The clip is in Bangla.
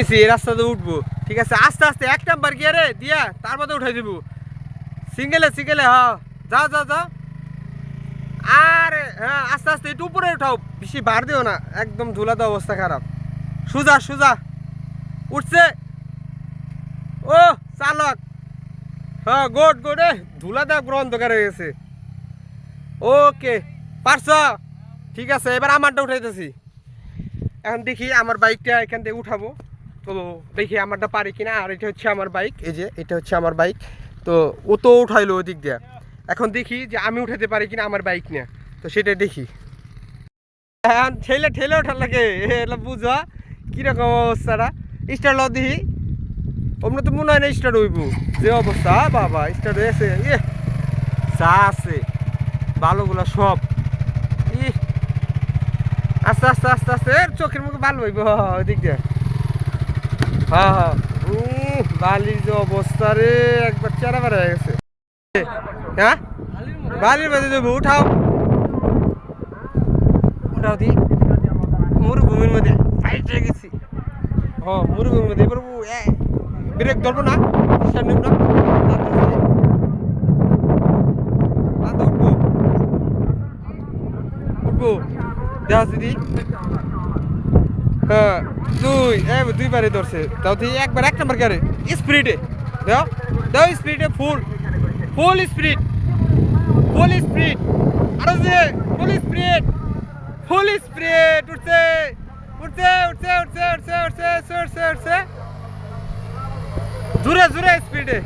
নিছি, এই রাস্তাতে উঠবো। ঠিক আছে? আস্তে আস্তে, এক নাম্বার গিয়ারে দিয়া তার মধ্যে উঠাই দিব। সিঙ্গেলে সিঙ্গেলে, হ। যাও যাও যাও। আর হ্যাঁ আস্তে আস্তে, একটু উপরে উঠাও। বেশি বার দিও না। একদম ধুলাতে অবস্থা খারাপ। সুজা সুজা। উঠছে। ও, চালক। হ্যাঁ গোড এ ধুলাতে অন্ধকার হয়ে গেছে। ওকে, পারছ? ঠিক আছে, এবার আমারটা উঠাইতেছি। এখন দেখি আমার বাইকটা এখান থেকে উঠাবো। তো দেখি আমারটা পারি কিনা, আর এটা হচ্ছে আমার বাইক এই যে এটা হচ্ছে আমার বাইক তো ও তো উঠাইলো ওদিক দিয়ে। এখন দেখি যে আমি উঠাতে পারি কিনা আমার বাইক নিয়ে। তো সেটা দেখি। এখন ঠেলে ঠেলে ওঠার লাগে এলা বুঝা কীরকম অবস্থাটা। স্টার ল দেখি। তো মনে হয় না স্টার্ট হইব যে অবস্থা, বাবা স্টার্ট হয়েছে ইয়ে যা আছে ভালোগুলো সব। ই আস্তে আস্তে আস্তে আস্তে চোখের মুখে ভালো হইব, ওদিক দিয়ে। হ্যাঁ হ্যাঁ বালির যে অবস্থা একবার চেরা বেড়া হয়ে গেছে। হ্যাঁ? বালির মধ্যে দেবো, উঠাও। উঠাও দি। মরুভূমির মধ্যে ফাইটে গেছি। হ মরুভূমির মধ্যে এবার ব্রেক ধরবো না না। উঠবো। উঠবো। দিদি। হ্যাঁ দুই, এ দুইবারে ধরছে। তাও তুই একবার এক নাম্বার গাড়ি। স্পিডে দাও দাও স্পিডে ফুল। Full speed. Full speed. আরও যে, ফুল স্পিড। ফুল স্পিড, উঠছে। উঠছে উঠছে উঠছে উঠছে উঠছে উঠছে উঠছে। উঠছে জোরে জোরে স্পিডে